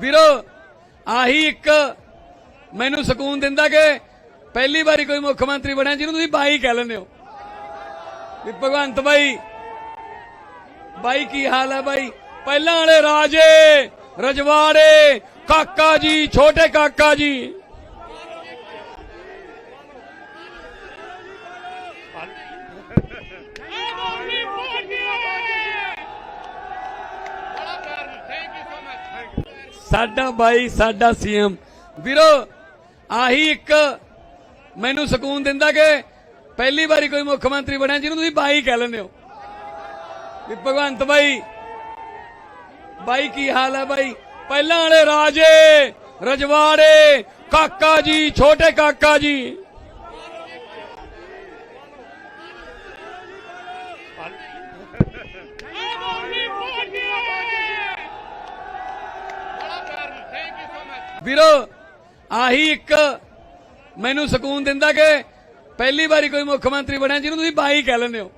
ਵੀਰੋ, ਆਹੀ ਇੱਕ ਮੈਨੂੰ ਸਕੂਨ ਦਿੰਦਾ ਕਿ ਪਹਿਲੀ ਵਾਰੀ ਕੋਈ ਮੁੱਖ ਮੰਤਰੀ ਬਣਿਆ ਜਿਹਨੂੰ ਤੁਸੀਂ ਬਾਈ ਕਹਿ ਲੈਂਦੇ ਹੋ। ਵੀ ਭਗਵੰਤ ਬਾਈ ਬਾਈ ਕੀ ਹਾਲ ਹੈ ਬਾਈ? ਪਹਿਲਾਂ ਵਾਲੇ ਰਾਜੇ, ਰਜਵਾੜੇ, ਕਾਕਾ ਜੀ, ਛੋਟੇ ਕਾਕਾ ਜੀ। ਸਾਡਾ ਬਾਈ, ਸਾਡਾ ਸੀਐਮ। ਵੀਰੋ, ਆਹੀ ਇੱਕ ਮੈਨੂੰ ਸਕੂਨ ਦਿੰਦਾ ਕਿ ਪਹਿਲੀ ਵਾਰੀ ਕੋਈ ਮੁੱਖ ਮੰਤਰੀ ਬਣਿਆ ਜਿਹਨੂੰ ਤੁਸੀਂ ਬਾਈ ਕਹਿ ਲੈਂਦੇ ਹੋ। ਵੀ ਭਗਵੰਤ ਬਾਈ ਬਾਈ ਕੀ ਹਾਲ ਹੈ ਬਾਈ? ਪਹਿਲਾਂ ਵਾਲੇ ਰਾਜੇ, ਰਜਵਾੜੇ, ਕਾਕਾ ਜੀ, ਛੋਟੇ ਕਾਕਾ ਜੀ। ਵੀਰੋ, ਆਹੀ ਇੱਕ ਮੈਨੂੰ ਸਕੂਨ ਦਿੰਦਾ ਕਿ ਪਹਿਲੀ ਵਾਰੀ ਕੋਈ ਮੁੱਖ ਮੰਤਰੀ ਬਣਿਆ ਜਿਹਨੂੰ ਤੁਸੀਂ ਬਾਈ ਕਹਿ ਲੈਂਦੇ ਹੋ।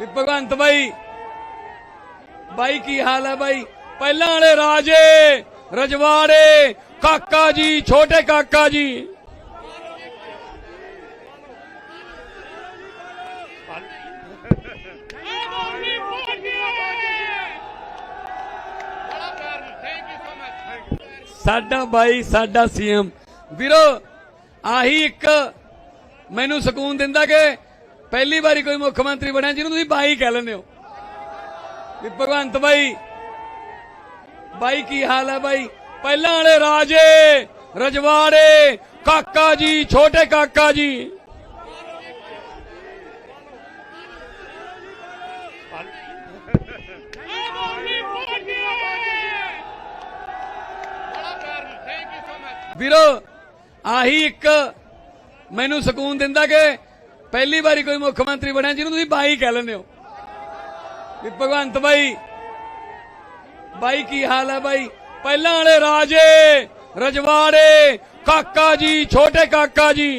ਵੀ ਭਗਵੰਤ ਬਾਈ ਬਾਈ ਕੀ ਹਾਲ ਹੈ ਬਾਈ? ਪਹਿਲਾਂ ਵਾਲੇ ਰਾਜੇ, ਰਜਵਾੜੇ, ਕਾਕਾ ਜੀ, ਛੋਟੇ ਕਾਕਾ ਜੀ। ਆਮ ਆਦਮੀ ਸਾਡਾ ਬਾਈ, ਸਾਡਾ ਸੀਐਮ। ਵੀਰੋ, ਆਹੀ ਇੱਕ ਮੈਨੂੰ ਸਕੂਨ ਦਿੰਦਾ ਕਿ ਪਹਿਲੀ ਵਾਰੀ ਕੋਈ ਮੁੱਖ ਮੰਤਰੀ ਬਣਿਆ ਜਿਹਨੂੰ ਤੁਸੀਂ ਬਾਈ ਕਹਿ ਲੈਂਦੇ ਹੋ। ਵੀ ਭਗਵੰਤ ਬਾਈ ਬਾਈ ਕੀ ਹਾਲ ਹੈ ਬਾਈ? ਪਹਿਲਾਂ ਵਾਲੇ ਰਾਜੇ, ਰਜਵਾੜੇ, ਕਾਕਾ ਜੀ, ਛੋਟੇ ਕਾਕਾ ਜੀ। ਆਮ ਆਦਮੀ ਪਾਰਟੀ ਵੀਰੋ, ਆਹੀ ਇੱਕ ਮੈਨੂੰ ਸਕੂਨ ਦਿੰਦਾ ਕਿ ਪਹਿਲੀ ਵਾਰੀ ਕੋਈ ਮੁੱਖ ਮੰਤਰੀ ਬਣਿਆ ਜਿਹਨੂੰ ਤੁਸੀਂ ਬਾਈ ਕਹਿ ਲੈਂਦੇ ਹੋ। ਵੀ ਭਗਵੰਤ ਬਾਈ ਬਾਈ ਕੀ ਹਾਲ ਹੈ ਬਾਈ? ਪਹਿਲਾਂ ਵਾਲੇ ਰਾਜੇ, ਰਜਵਾੜੇ, ਕਾਕਾ ਜੀ, ਛੋਟੇ ਕਾਕਾ ਜੀ।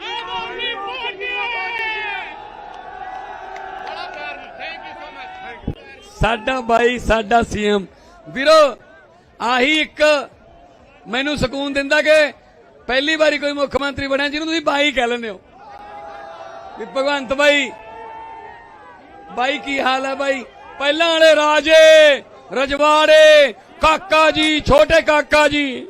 ਆਮ ਆਦਮੀ ਪਾਰਟੀ ਸਾਡਾ ਬਾਈ, ਸਾਡਾ ਸੀਐਮ। ਵੀਰੋ, ਆਹੀ ਇੱਕ ਮੈਨੂੰ ਸਕੂਨ ਦਿੰਦਾ ਕਿ ਪਹਿਲੀ ਵਾਰੀ ਕੋਈ ਮੁੱਖ ਮੰਤਰੀ ਬਣਿਆ ਜਿਹਨੂੰ ਤੁਸੀਂ ਬਾਈ ਕਹਿ ਲੈਂਦੇ ਹੋ। ਵੀ ਭਗਵੰਤ ਬਾਈ ਬਾਈ ਕੀ ਹਾਲ ਹੈ ਬਾਈ? ਪਹਿਲਾਂ ਵਾਲੇ ਰਾਜੇ, ਰਜਵਾੜੇ, ਕਾਕਾ ਜੀ, ਛੋਟੇ ਕਾਕਾ ਜੀ।